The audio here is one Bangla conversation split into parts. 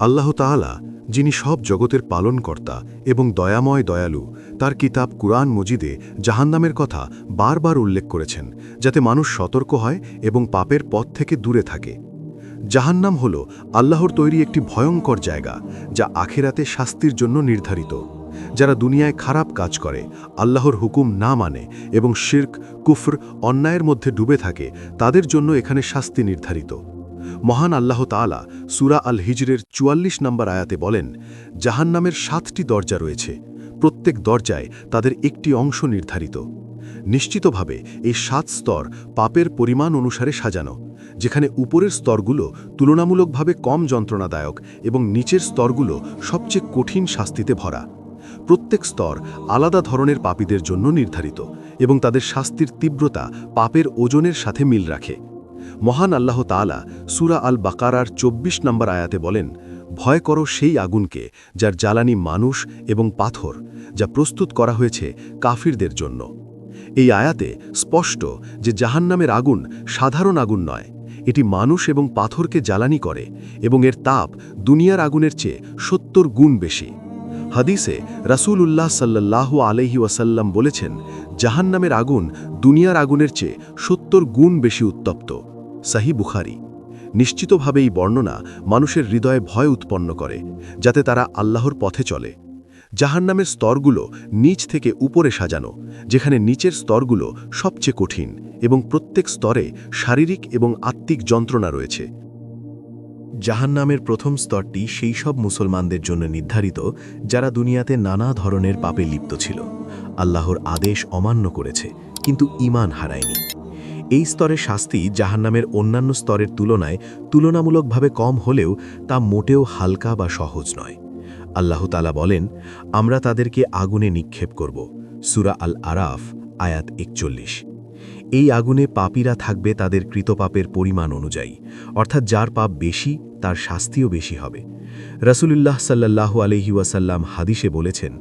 আল্লাহ তাআলা, যিনি সব জগতের পালনকর্তা এবং দয়াময় দয়ালু, তার কিতাব কুরআন মজিদে জাহান্নামের কথা বারবার উল্লেখ করেছেন, যাতে মানুষ সতর্ক হয় এবং পাপের পথ থেকে দূরে থাকে। জাহান্নাম হল আল্লাহর তৈরি একটি ভয়ঙ্কর জায়গা, যা আখেরাতে শাস্তির জন্য নির্ধারিত। যারা দুনিয়ায় খারাপ কাজ করে, আল্লাহর হুকুম না মানে এবং শির্ক, কুফর, অন্যায়ের মধ্যে ডুবে থাকে, তাদের জন্য এখানে শাস্তি নির্ধারিত। মহান আল্লাহ তাআলা সুরা আল হিজরের চুয়াল্লিশ নম্বর আয়াতে বলেন, জাহান্নামের সাতটি দরজা রয়েছে, প্রত্যেক দরজায় তাদের একটি অংশ নির্ধারিত। নিশ্চিতভাবে এই সাত স্তর পাপের পরিমাণ অনুসারে সাজানো, যেখানে উপরের স্তরগুলো তুলনামূলকভাবে কম যন্ত্রণাদায়ক এবং নিচের স্তরগুলো সবচেয়ে কঠিন শাস্তিতে ভরা। প্রত্যেক স্তর আলাদা ধরনের পাপীদের জন্য নির্ধারিত এবং তাদের শাস্তির তীব্রতা পাপের ওজনের সাথে মিল রাখে। মহান আল্লাহ তাআলা সুরা আল বাকারার ২৪ নম্বর আয়াতে বলেন, ভয় করো সেই আগুনকে যার জ্বালানি মানুষ এবং পাথর যা প্রস্তুত করা হয়েছে কাফিরদের জন্য। এই আয়াতে স্পষ্ট যে জাহান্নামের আগুন সাধারণ আগুন নয়, এটি মানুষ এবং পাথরকে জ্বালানি করে এবং এর তাপ দুনিয়ার আগুনের চেয়ে সত্তর গুণ বেশি। হাদিসে রাসূল উল্লাহ সাল্লাহ আলহি ওয়াসাল্লাম বলেছেন, জাহান্নামের আগুন দুনিয়ার আগুনের চেয়ে সত্তর গুণ বেশি উত্তপ্ত। সাহি বুখারি। নিশ্চিতভাবে এই বর্ণনা মানুষের হৃদয়ে ভয় উৎপন্ন করে, যাতে তারা আল্লাহর পথে চলে। জাহান্নামের স্তরগুলো নিচ থেকে উপরে সাজানো, যেখানে নিচের স্তরগুলো সবচেয়ে কঠিন এবং প্রত্যেক স্তরে শারীরিক এবং আত্মিক যন্ত্রণা রয়েছে। জাহান্নামের প্রথম স্তরটি সেই সব মুসলমানদের জন্য নির্ধারিত, যারা দুনিয়াতে নানা ধরনের পাপে লিপ্ত ছিল। আল্লাহর আদেশ অমান্য করেছে, কিন্তু ঈমান হারায়নি। এই স্তরের শাস্তি জাহান্নামের অন্যান্য স্তরের তুলনায় তুলনামূলকভাবে কম হলেও তা মোটেও হালকা বা সহজ নয়। আল্লাহ তালা বলেন, আমরা তাদেরকে আগুনে নিক্ষেপ করব। সুরা আল আরাফ আয়াত একচল্লিশ। এই আগুনে পাপীরা থাকবে তাদের কৃতপাপের পরিমাণ অনুযায়ী, অর্থাৎ যার পাপ বেশি, তার শাস্তিও বেশি হবে। রাসূলুল্লাহ সাল্লাহ আলহি ওয়াসাল্লাম হাদিসে বলেছেন,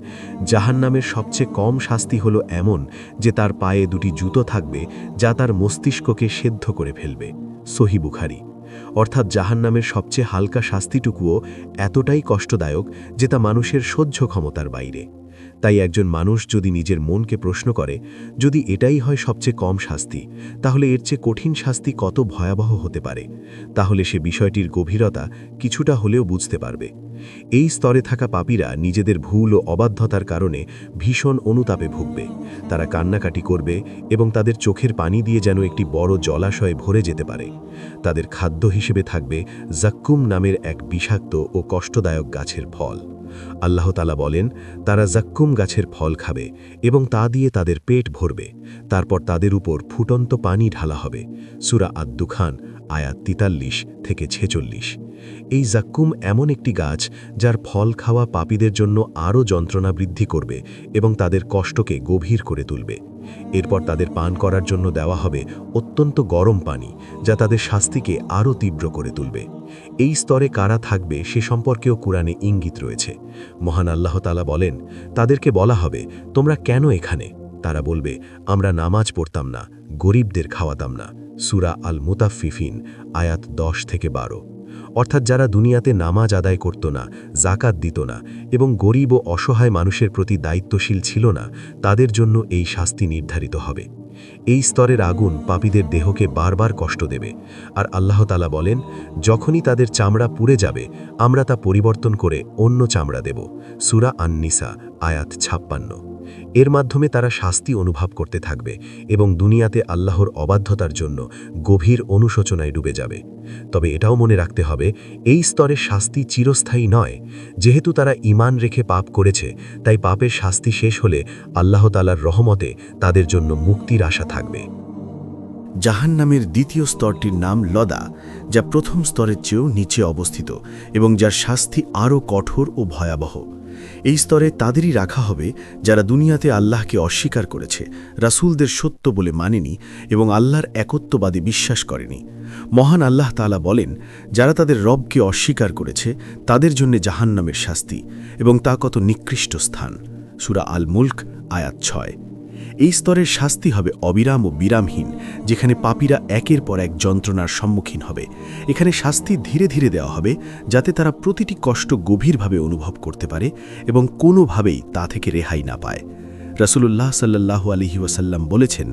জাহান্নামের সবচেয়ে কম শাস্তি হলো এমন যে তার পায়ে দুটি জুতো থাকবে যা তার মস্তিষ্ককে সেদ্ধ করে ফেলবে। সহি বুখারি। অর্থাৎ জাহান্নামের সবচেয়ে হালকা শাস্তিটুকুও এতটাই কষ্টদায়ক যে তা মানুষের সহ্য ক্ষমতার বাইরে। তাই একজন মানুষ যদি নিজের মনকে প্রশ্ন করে, যদি এটাই হয় সবচেয়ে কম শাস্তি, তাহলে এর চেয়ে কঠিন শাস্তি কত ভয়াবহ হতে পারে? তাহলে সে বিষয়টির গভীরতা কিছুটা হলেও বুঝতে পারবে। এই স্তরে থাকা পাপীরা নিজেদের ভুল ও অবাধ্যতার কারণে ভীষণ অনুতাপে ভুগবে। তারা কান্নাকাটি করবে এবং তাদের চোখের পানি দিয়ে যেন একটি বড় জলাশয়ে ভরে যেতে পারে। তাদের খাদ্য হিসেবে থাকবে জাক্কুম নামের এক বিষাক্ত ও কষ্টদায়ক গাছের ফল। আল্লাহ তালা বলেন, তারা জাক্কুম গাছের ফল খাবে এবং তা দিয়ে তাদের পেট ভরবে। তারপর তাদের উপর ফুটন্ত পানি ঢালা হবে। সুরা আদ্দুখান, আয়াত তিতাল্লিশ থেকে ছেচল্লিশ। এই জাক্কুম এমন একটি গাছ যার ফল খাওয়া পাপীদের জন্য আরও যন্ত্রণা বৃদ্ধি করবে এবং তাদের কষ্টকে গভীর করে তুলবে। এরপর তাদের পান করার জন্য দেওয়া হবে অত্যন্ত গরম পানি, যা তাদের শাস্তিকে আরও তীব্র করে তুলবে। এই স্তরে কারা থাকবে সে সম্পর্কেও কোরআনে ইঙ্গিত রয়েছে। মহান আল্লাহ তালা বলেন, তাদেরকে বলা হবে, তোমরা কেন এখানে? তারা বলবে, আমরা নামাজ পড়তাম না, গরিবদের খাওয়াতাম না। সুরা আল মুতাফিফিন আয়াত দশ থেকে বারো। অর্থাৎ যারা দুনিয়াতে নামাজ আদায় করত না জাকাত দিত না এবং গরিব ও অসহায় মানুষের প্রতি দায়িত্বশীল ছিল না, তাদের জন্য এই শাস্তি নির্ধারিত হবে। এই স্তরের আগুন পাপীদের দেহকে বারবার কষ্ট দেবে। আর আল্লাহ তালা বলেন, যখনই তাদের চামড়া পুড়ে যাবে, আমরা তা পরিবর্তন করে অন্য চামড়া দেব। সুরা আননিসা, আয়াত ছাপ্পান্ন। এর মাধ্যমে তারা শাস্তি অনুভব করতে থাকবে এবং দুনিয়াতে আল্লাহর অবাধ্যতার জন্য গভীর অনুশোচনায় ডুবে যাবে। তবে এটাও মনে রাখতে হবে, এই স্তরে শাস্তি চিরস্থায়ী নয়। যেহেতু তারা ইমান রেখে পাপ করেছে, তাই পাপের শাস্তি শেষ হলে আল্লাহ তালার রহমতে তাদের জন্য মুক্তির আশা থাকবে। জাহান্নামের দ্বিতীয় স্তরটির নাম লদা, যা প্রথম স্তরের চেয়েও নিচে অবস্থিত এবং যার শাস্তি আরও কঠোর ও ভয়াবহ। এই স্তরে তাদেরই রাখা হবে যারা দুনিয়াতে আল্লাহকে অস্বীকার করেছে, রাসুলদের সত্য বলে মানেনি এবং আল্লাহর একত্ববাদে বিশ্বাস করেনি। মহান আল্লাহ তালা বলেন, যারা তাদের রবকে অস্বীকার করেছে, তাদের জন্য জাহান্নামের শাস্তি এবং তা কত নিকৃষ্ট স্থান। সুরা আল মুল্ক আয়াত ছয়। এই স্তরের শাস্তি হবে অবিরাম ও বিরামহীন, যেখানে পাপীরা একের পর এক যন্ত্রণার সম্মুখীন হবে। এখানে শাস্তি ধীরে ধীরে দেওয়া হবে, যাতে তারা প্রতিটি কষ্ট গভীরভাবে অনুভব করতে পারে এবং কোনোভাবেই তা থেকে রেহাই না পায়। রসুল্লাহ সাল্লাহ আলহি ওয়াসাল্লাম বলেছেন,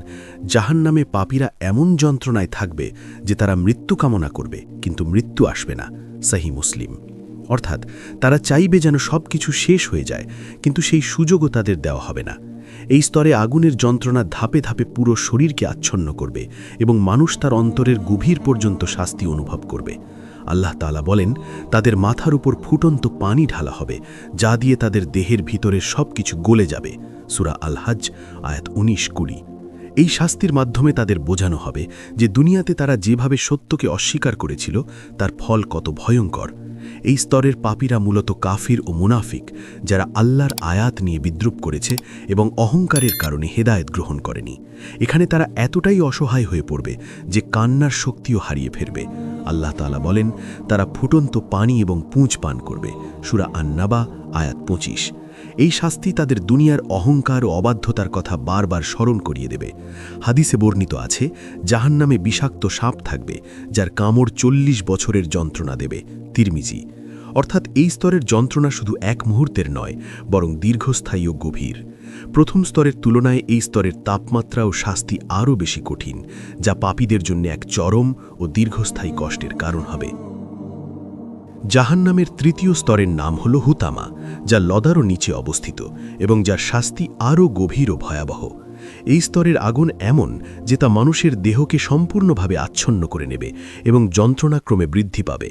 জাহান্নামে পাপীরা এমন যন্ত্রণায় থাকবে যে তারা মৃত্যু কামনা করবে, কিন্তু মৃত্যু আসবে না। সাহি মুসলিম। অর্থাৎ তারা চাইবে যেন সব কিছু শেষ হয়ে যায়, কিন্তু সেই সুযোগও তাদের দেওয়া হবে না। এই স্তরে আগুনের যন্ত্রণা ধাপে ধাপে পুরো শরীরকে আচ্ছন্ন করবে এবং মানুষ তার অন্তরের গভীর পর্যন্ত শাস্তি অনুভব করবে। আল্লাহ তালা বলেন, তাদের মাথার উপর ফুটন্ত পানি ঢালা হবে, যা দিয়ে তাদের দেহের ভিতরে সব কিছু গলে যাবে। সুরা আলহাজ আয়াত উনিশ কুড়ি। এই শাস্তির মাধ্যমে তাদের বোঝানো হবে যে দুনিয়াতে তারা যেভাবে সত্যকে অস্বীকার করেছিল, তার ফল কত ভয়ঙ্কর। এই স্তরের পাপীরা মূলত কাফির ও মুনাফিক, যারা আল্লাহর আয়াত নিয়ে বিদ্রুপ করেছে এবং অহংকারের কারণে হেদায়েত গ্রহণ করেনি। এখানে তারা এতটাই অসহায় হয়ে পড়বে যে কান্নার শক্তিও হারিয়ে ফেলবে। আল্লাহ তালা বলেন, তারা ফুটন্ত পানি এবং পুঁজ পান করবে। সুরা আন্নাবা আয়াত পঁচিশ। এই শাস্তি তাদের দুনিয়ার অহংকার ও অবাধ্যতার কথা বারবার স্মরণ করিয়ে দেবে। হাদিসে বর্ণিত আছে, জাহান্নামে বিষাক্ত সাপ থাকবে, যার কামড় চল্লিশ বছরের যন্ত্রণা দেবে। তিরমিজি, অর্থাৎ এই স্তরের যন্ত্রণা শুধু এক মুহূর্তের নয়, বরং দীর্ঘস্থায়ী ও গভীর। প্রথম স্তরের তুলনায় এই স্তরের তাপমাত্রা ও শাস্তি আরও বেশি কঠিন, যা পাপীদের জন্য এক চরম ও দীর্ঘস্থায়ী কষ্টের কারণ হবে। জাহান্নামের তৃতীয় স্তরের নাম হল হুতামা, যা লদারও নিচে অবস্থিত এবং যার শাস্তি আরও গভীর ও ভয়াবহ। এই স্তরের আগুন এমন যে তা মানুষের দেহকে সম্পূর্ণভাবে আচ্ছন্ন করে নেবে এবং যন্ত্রণাক্রমে বৃদ্ধি পাবে।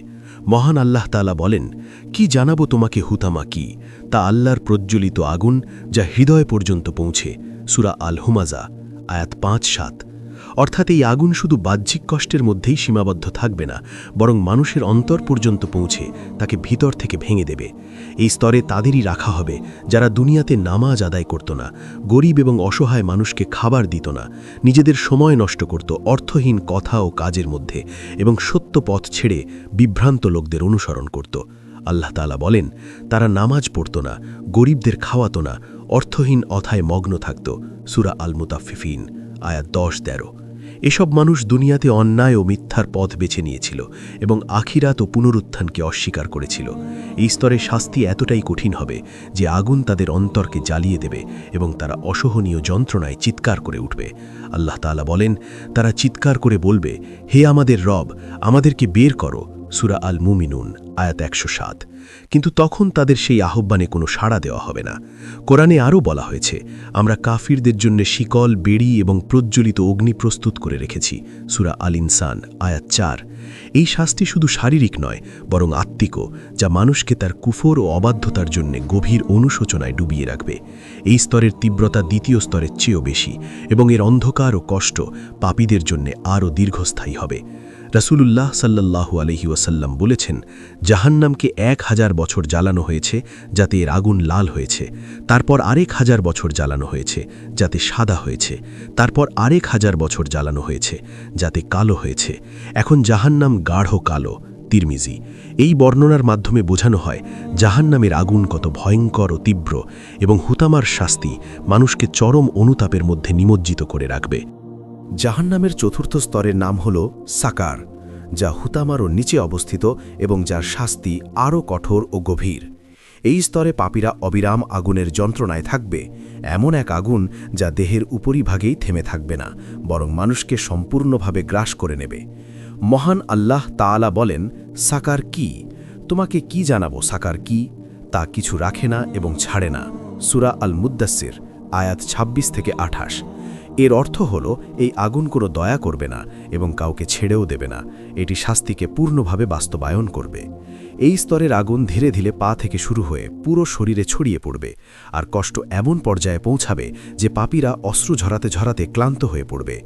মহান আল্লাহ তালা বলেন, কি জানাব তোমাকে হুতামা কি? তা আল্লাহর প্রজ্জ্বলিত আগুন যা হৃদয় পর্যন্ত পৌঁছে। সুরা আল হুমাজা আয়াত পাঁচ সাত। অর্থাৎ এই আগুন শুধু বাহ্যিক কষ্টের মধ্যেই সীমাবদ্ধ থাকবে না, বরং মানুষের অন্তর পর্যন্ত পৌঁছে তাকে ভিতর থেকে ভেঙে দেবে। এই স্তরে তাদেরই রাখা হবে, যারা দুনিয়াতে নামাজ আদায় করত না, গরিব এবং অসহায় মানুষকে খাবার দিত না, নিজেদের সময় নষ্ট করত অর্থহীন কথা ও কাজের মধ্যে এবং সত্য পথ ছেড়ে বিভ্রান্ত লোকদের অনুসরণ করত। আল্লাহ তালা বলেন, তারা নামাজ পড়ত না, গরিবদের খাওয়াতো না, অর্থহীন অথায় মগ্ন থাকত। সুরা আল মুতাফিফিন আয়াত দশ তেরো। এসব মানুষ দুনিয়াতে অন্যায় ও মিথ্যার পথ বেছে নিয়েছিল এবং আখিরাত ও পুনরুত্থানকে অস্বীকার করেছিল। এই স্তরে শাস্তি এতটাই কঠিন হবে যে আগুন তাদের অন্তরকে জ্বালিয়ে দেবে এবং তারা অসহনীয় যন্ত্রণায় চিৎকার করে উঠবে। আল্লাহ তালা বলেন, তারা চিৎকার করে বলবে, হে আমাদের রব, আমাদেরকে বের করো সুরা আল মুমিনুন আয়াত একশো সাত। কিন্তু তখন তাদের সেই আহ্বানে কোনো সাড়া দেওয়া হবে না। কোরআনে আরও বলা হয়েছে, আমরা কাফিরদের জন্য শিকল, বেড়ি এবং প্রজ্বলিত অগ্নি প্রস্তুত করে রেখেছি, সুরা আল ইনসান আয়াত চার। এই শাস্তি শুধু শারীরিক নয়, বরং আত্মিকও, যা মানুষকে তার কুফর ও অবাধ্যতার জন্য গভীর অনুশোচনায় ডুবিয়ে রাখবে। এই স্তরের তীব্রতা দ্বিতীয় স্তরের চেয়েও বেশি, এবং এর অন্ধকার ও কষ্ট পাপীদের জন্য আরও দীর্ঘস্থায়ী হবে। রাসূলুল্লাহ সাল্লাল্লাহু আলহি ওয়াসাল্লাম বলেছেন, জাহান্নামকে এক হাজার বছর জ্বালানো হয়েছে যাতে এর আগুন লাল হয়েছে, তারপর আরেক হাজার বছর জ্বালানো হয়েছে যাতে সাদা হয়েছে, তারপর আরেক হাজার বছর জ্বালানো হয়েছে যাতে কালো হয়েছে। এখন জাহান্নাম গাঢ় কালো, তিরমিজি। এই বর্ণনার মাধ্যমে বোঝানো হয়, জাহান্নামের আগুন কত ভয়ঙ্কর ও তীব্র এবং হুতামার শাস্তি মানুষকে চরম অনুতাপের মধ্যে নিমজ্জিত করে রাখবে। জাহান্নামের চতুর্থ স্তরের নাম হল সাকার। যা হুতামারও নিচে অবস্থিত এবং যার শাস্তি আরও কঠোর ও গভীর। এই স্তরে পাপীরা অবিরাম আগুনের যন্ত্রণায় থাকবে, এমন এক আগুন যা দেহের উপরিভাগেই থেমে থাকবে না, বরং মানুষকে সম্পূর্ণভাবে গ্রাস করে নেবে। মহান আল্লাহ তাআলা বলেন, সাকার কি? তোমাকে কি জানাব সাকার কি? তা কিছু রাখে না এবং ছাড়ে না। সুরা আল মুদ্দাসির আয়াত ২৬ থেকে আঠাশ। এর অর্থ হল, এই আগুন কোনো দয়া করবে না এবং কাউকে ছেড়েও দেবে না। এটি শাস্তিকে পূর্ণভাবে বাস্তবায়ন করবে। এই স্তরের আগুন ধীরে ধীরে পা থেকে শুরু হয়ে পুরো শরীরে ছড়িয়ে পড়বে আর কষ্ট এমন পর্যায়ে পৌঁছাবে যে পাপীরা অশ্রু ঝরাতে ঝরাতে ক্লান্ত হয়ে পড়বে।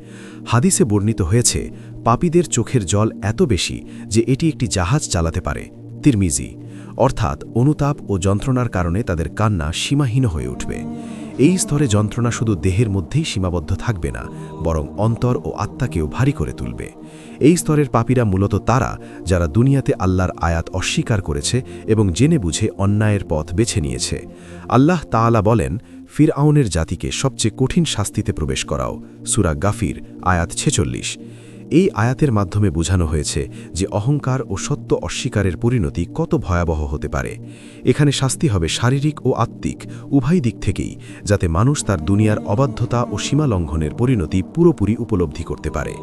হাদিসে বর্ণিত হয়েছে, পাপীদের চোখের জল এত বেশি যে এটি একটি জাহাজ চালাতে পারে। তিরমিজি, অর্থাৎ অনুতাপ ও যন্ত্রণার কারণে তাদের কান্না সীমাহীন হয়ে উঠবে। এই স্তরে যন্ত্রণা শুধু দেহের মধ্যেই সীমাবদ্ধ থাকবে না, বরং অন্তর ও আত্মাকেও ভারী করে তুলবে। এই স্তরের পাপীরা মূলত তারা, যারা দুনিয়াতে আল্লাহর আয়াত অস্বীকার করেছে এবং জেনে বুঝে অন্যায়ের পথ বেছে নিয়েছে। আল্লাহ তাআলা বলেন, ফিরআউনের জাতিকে সবচেয়ে কঠিন শাস্তিতে প্রবেশ করাও। সুরা গাফির, আয়াত ছেচল্লিশ। এই আয়াতের মাধ্যমে বোঝানো হয়েছে যে অহংকার ও সত্য অস্বীকারের পরিণতি কত ভয়াবহ হতে পারে। এখানে শাস্তি হবে শারীরিক ও আত্মিক, উভয় দিক থেকেই, যাতে মানুষ তার দুনিয়ার অবাধ্যতা ও সীমা লঙ্ঘনের পরিণতি পুরোপুরি উপলব্ধি করতে পারে।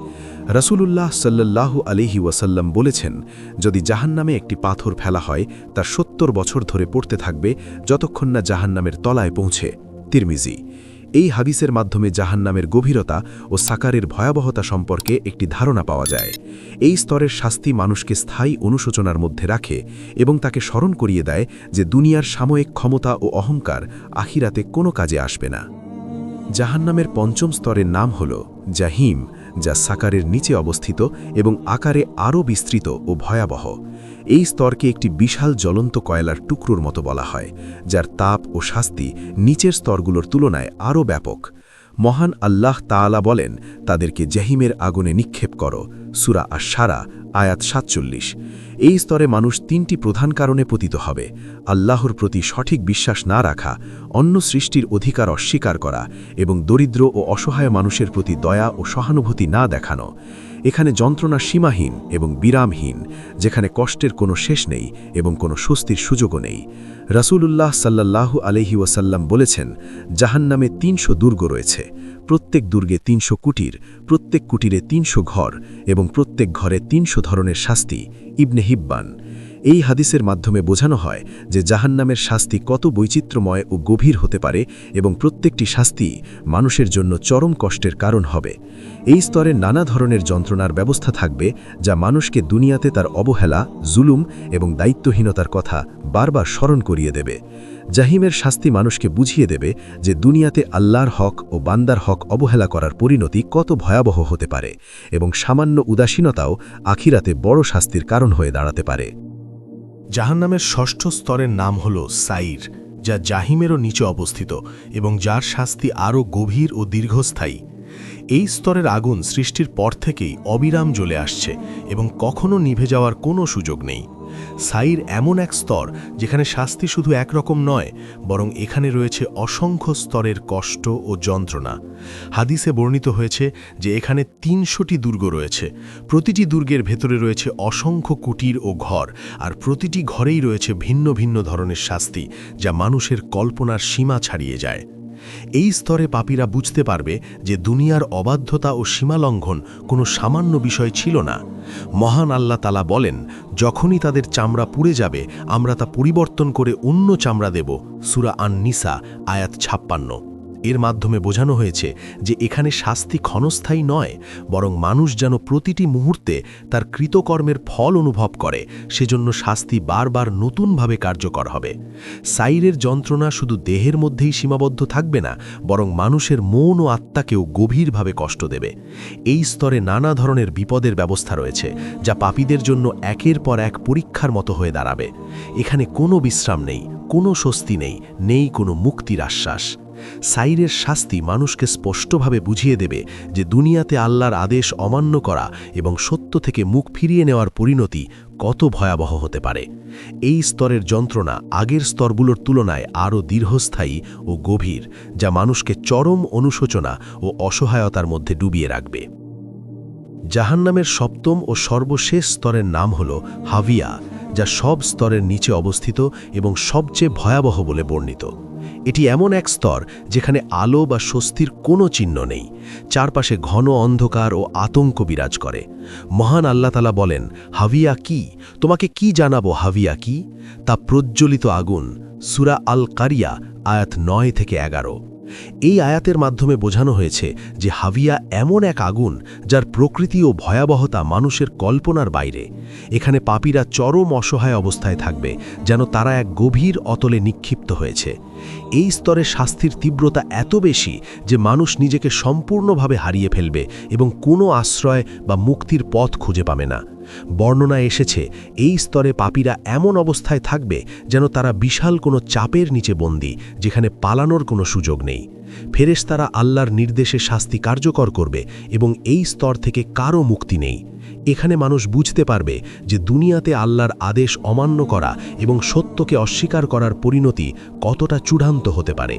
রাসূলুল্লাহ সাল্লাল্লাহু আলিহি ওয়াসাল্লাম বলেছেন, যদি জাহান্নামে একটি পাথর ফেলা হয় তা সত্তর বছর ধরে পড়তে থাকবে, যতক্ষণ না জাহান্নামের তলায় পৌঁছে। তিরমিজি এই হাদিসের মাধ্যমে জাহান্নামের গভীরতা ও সাকারের ভয়াবহতা সম্পর্কে একটি ধারণা পাওয়া যায়। এই স্তরের শাস্তি মানুষকে স্থায়ী অনুশোচনার মধ্যে রাখে এবং তাকে স্মরণ করিয়ে দেয় যে দুনিয়ার সাময়িক ক্ষমতা ও অহংকার আখিরাতে কোনো কাজে আসবে না। জাহান্নামের পঞ্চম স্তরের নাম হল জাহিম, যা সাকারের নিচে অবস্থিত এবং আকারে আরও বিস্তৃত ও ভয়াবহ। এই স্তরকে একটি বিশাল জ্বলন্ত কয়লার টুকরোর মতো বলা হয়, যার তাপ ও শাস্তি নিচের স্তরগুলোর তুলনায় আরও ব্যাপক। মহান আল্লাহ তাআলা বলেন, তাদেরকে জাহিমের আগুনে নিক্ষেপ করো, সুরা আর সারা আয়াত সাতচল্লিশ। এই স্তরে মানুষ তিনটি প্রধান কারণে পতিত হবে, আল্লাহর প্রতি সঠিক বিশ্বাস না রাখা, অন্য সৃষ্টির অধিকার অস্বীকার করা এবং দরিদ্র ও অসহায় মানুষের প্রতি দয়া ও সহানুভূতি না দেখানো। এখানে যন্ত্রণা সীমাহীন এবং বিরামহীন, যেখানে কষ্টের কোনো শেষ নেই এবং কোনো স্বস্তির সুযোগও নেই। রাসুলুল্লাহ সাল্লাল্লাহু আলহি ওয়াসাল্লাম বলেছেন, জাহান্নামে তিনশো দুর্গ রয়েছে। প্রত্যেক দুর্গে তিনশো কুটির, প্রত্যেক কুটিরে তিনশো ঘর এবং প্রত্যেক ঘরে তিনশো ধরনের শাস্তি। ইবনে হিব্বান এই হাদিসের মাধ্যমে বোঝানো হয় যে জাহান্নামের শাস্তি কত বৈচিত্র্যময় ও গভীর হতে পারে এবং প্রত্যেকটি শাস্তি মানুষের জন্য চরম কষ্টের কারণ হবে। এই স্তরে নানা ধরনের যন্ত্রণার ব্যবস্থা থাকবে যা মানুষকে দুনিয়াতে তার অবহেলা, জুলুম এবং দায়িত্বহীনতার কথা বারবার স্মরণ করিয়ে দেবে। জাহিমের শাস্তি মানুষকে বুঝিয়ে দেবে যে দুনিয়াতে আল্লাহর হক ও বান্দার হক অবহেলা করার পরিণতি কত ভয়াবহ হতে পারে এবং সামান্য উদাসীনতাও আখিরাতে বড় শাস্তির কারণ হয়ে দাঁড়াতে পারে। জাহান্নামের ষষ্ঠ স্তরের নাম হল সাইর, যা জাহিমেরও নিচে অবস্থিত এবং যার শাস্তি আরও গভীর ও দীর্ঘস্থায়ী। এই স্তরের আগুন সৃষ্টির পর থেকেই অবিরাম জ্বলে আসছে এবং কখনো নিভে যাওয়ার কোনো সুযোগ নেই। সাইর এমন এক স্তর যেখানে শাস্তি শুধু একরকম নয়, বরং এখানে রয়েছে অসংখ্য স্তরের কষ্ট ও যন্ত্রণা। হাদিসে বর্ণিত হয়েছে যে এখানে তিনশোটি দুর্গ রয়েছে। প্রতিটি দুর্গের ভেতরে রয়েছে অসংখ্য কুটির ও ঘর, আর প্রতিটি ঘরেই রয়েছে ভিন্ন ভিন্ন ধরনের শাস্তি, যা মানুষের কল্পনার সীমা ছাড়িয়ে যায়। এই স্তরে পাপীরা বুঝতে পারবে যে দুনিয়ার অবাধ্যতা ও সীমালঙ্ঘন কোনো সামান্য বিষয় ছিল না। মহান আল্লাহ তালা বলেন, যখনই তাদের চামড়া পুড়ে যাবে, আমরা তা পরিবর্তন করে অন্য চামড়া দেব। সুরা আন নিসা আয়াত ছাপ্পান্ন। এর মাধ্যমে বোঝানো হয়েছে যে এখানে শাস্তি ক্ষণস্থায়ী নয়, বরং মানুষ যেন প্রতিটি মুহূর্তে তার কৃতকর্মের ফল অনুভব করে, সেজন্য শাস্তি বারবার নতুনভাবে কার্যকর হবে। সাইরের যন্ত্রণা শুধু দেহের মধ্যেই সীমাবদ্ধ থাকবে না, বরং মানুষের মন ও আত্মাকেও গভীরভাবে কষ্ট দেবে। এই স্তরে নানা ধরনের বিপদের ব্যবস্থা রয়েছে, যা পাপীদের জন্য একের পর এক পরীক্ষার মতো হয়ে দাঁড়াবে। এখানে কোনো বিশ্রাম নেই, কোনো স্বস্তি নেই নেই কোনো মুক্তির আশ্বাস। সাইরের শাস্তি মানুষকে স্পষ্টভাবে বুঝিয়ে দেবে যে দুনিয়াতে আল্লাহর আদেশ অমান্য করা এবং সত্য থেকে মুখ ফিরিয়ে নেওয়ার পরিণতি কত ভয়াবহ হতে পারে। এই স্তরের যন্ত্রণা আগের স্তরগুলোর তুলনায় আরও দীর্ঘস্থায়ী ও গভীর, যা মানুষকে চরম অনুশোচনা ও অসহায়তার মধ্যে ডুবিয়ে রাখবে। জাহান্নামের সপ্তম ও সর্বশেষ স্তরের নাম হল হাভিয়া, যা সব স্তরের নিচে অবস্থিত এবং সবচেয়ে ভয়াবহ বলে বর্ণিত। এটি এমন এক স্তর যেখানে আলো বা স্বস্তির কোনো চিহ্ন নেই। চারপাশে ঘন অন্ধকার ও আতঙ্ক বিরাজ করে। মহান আল্লাতালা বলেন হাভিয়া কি? তোমাকে কি জানাব হাভিয়া কি? তা প্রজ্জ্বলিত আগুন, সুরা আল কারিয়া আয়াত নয় থেকে এগারো। এই আয়াতের মাধ্যমে বোঝানো হয়েছে যে হাভিয়া এমন এক আগুন যার প্রকৃতি ও ভয়াবহতা মানুষের কল্পনার বাইরে। এখানে পাপীরা চরম অসহায় অবস্থায় থাকবে যেন তারা এক গভীর অতলে নিক্ষিপ্ত হয়েছে। এই স্তরে শাস্তির তীব্রতা এত বেশি যে মানুষ নিজেকে সম্পূর্ণভাবে হারিয়ে ফেলবে এবং কোনো আশ্রয় বা মুক্তির পথ খুঁজে পাবে না। বর্ণনায় এসেছে, এই স্তরে পাপীরা এমন অবস্থায় থাকবে যেন তারা বিশাল কোনো চাপের নিচে বন্দী, যেখানে পালানোর কোনো সুযোগ নেই। ফেরেশতারা আল্লাহর নির্দেশে শাস্তি কার্যকর করবে এবং এই স্তর থেকে কারও মুক্তি নেই। এখানে মানুষ বুঝতে পারবে যে দুনিয়াতে আল্লাহর আদেশ অমান্য করা এবং সত্যকে অস্বীকার করার পরিণতি কতটা চূড়ান্ত হতে পারে।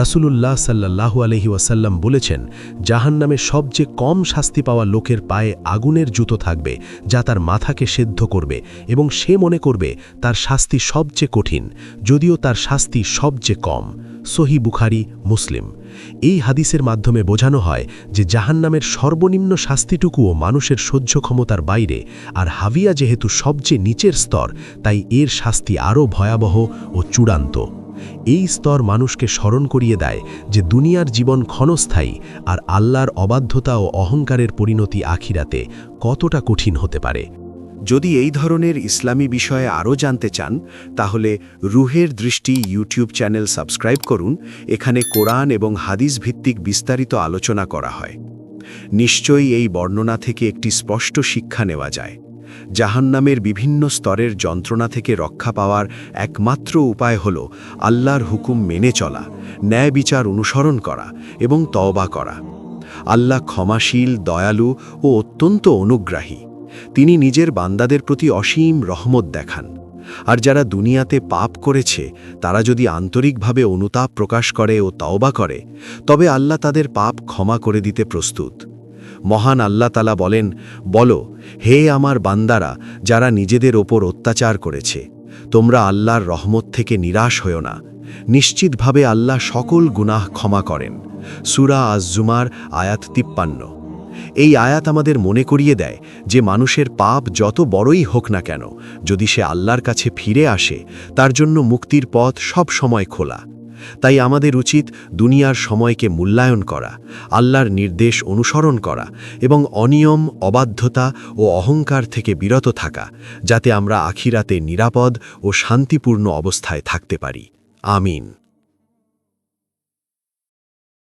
রাসূলুল্লাহ সাল্লাল্লাহু আলহি ওয়াসাল্লাম বলেছেন, জাহান্নামে সবচেয়ে কম শাস্তি পাওয়া লোকের পায়ে আগুনের জুতো থাকবে যা তার মাথাকে সেদ্ধ করবে এবং সে মনে করবে তার শাস্তি সবচেয়ে কঠিন, যদিও তার শাস্তি সবচেয়ে কম। সহি বুখারি, মুসলিম। এই হাদিসের মাধ্যমে বোঝানো হয় যে জাহান্নামের সর্বনিম্ন শাস্তিটুকুও মানুষের সহ্য ক্ষমতার বাইরে, আর হাভিয়া যেহেতু সবচেয়ে নিচের স্তর, তাই এর শাস্তি আরও ভয়াবহ ও চূড়ান্ত। এই স্তর মানুষকে স্মরণ করিয়ে দেয় যে দুনিয়ার জীবন ক্ষণস্থায়ী, আর আল্লাহর অবাধ্যতা ও অহংকারের পরিণতি আখিরাতে কতটা কঠিন হতে পারে। যদি এই ধরনের ইসলামী বিষয়ে আরও জানতে চান, তাহলে রুহের দৃষ্টি ইউটিউব চ্যানেল সাবস্ক্রাইব করুন, এখানে কোরআন এবং হাদিস ভিত্তিক বিস্তারিত আলোচনা করা হয়। নিশ্চয়ই এই বর্ণনা থেকে একটি স্পষ্ট শিক্ষা নেওয়া যায়। জাহান্নামের বিভিন্ন স্তরের যন্ত্রণা থেকে রক্ষা পাওয়ার একমাত্র উপায় হল আল্লাহর হুকুম মেনে চলা ন্যায় বিচার অনুসরণ করা এবং তওবা করা। আল্লাহ ক্ষমাশীল, দয়ালু ও অত্যন্ত অনুগ্রাহী। তিনি নিজের বান্দাদের প্রতি অসীম রহমত দেখান। আর যারা দুনিয়াতে পাপ করেছে, তারা যদি আন্তরিকভাবে অনুতাপ প্রকাশ করে ও তওবা করে, তবে আল্লাহ তাদের পাপ ক্ষমা করে দিতে প্রস্তুত। মহান আল্লাহ তালা বলেন, বলো, হে আমার বান্দারা, যারা নিজেদের ওপর অত্যাচার করেছে, তোমরা আল্লাহর রহমত থেকে নিরাশ হও না। নিশ্চিতভাবে আল্লাহ সকল গুনাহ ক্ষমা করেন। সুরা আজজুমার আয়াত তিপ্পান্ন। এই আয়াত আমাদের মনে করিয়ে দেয় যে মানুষের পাপ যত বড়ই হোক না কেন, যদি সে আল্লাহর কাছে ফিরে আসে, তার জন্য মুক্তির পথ সব সময় খোলা। তাই আমাদের উচিত দুনিয়ার সময়কে মূল্যায়ন করা, আল্লাহর নির্দেশ অনুসরণ করা এবং অনিয়ম, অবাধ্যতা ও অহংকার থেকে বিরত থাকা, যাতে আমরা আখিরাতে নিরাপদ ও শান্তিপূর্ণ অবস্থায় থাকতে পারি। আমিন।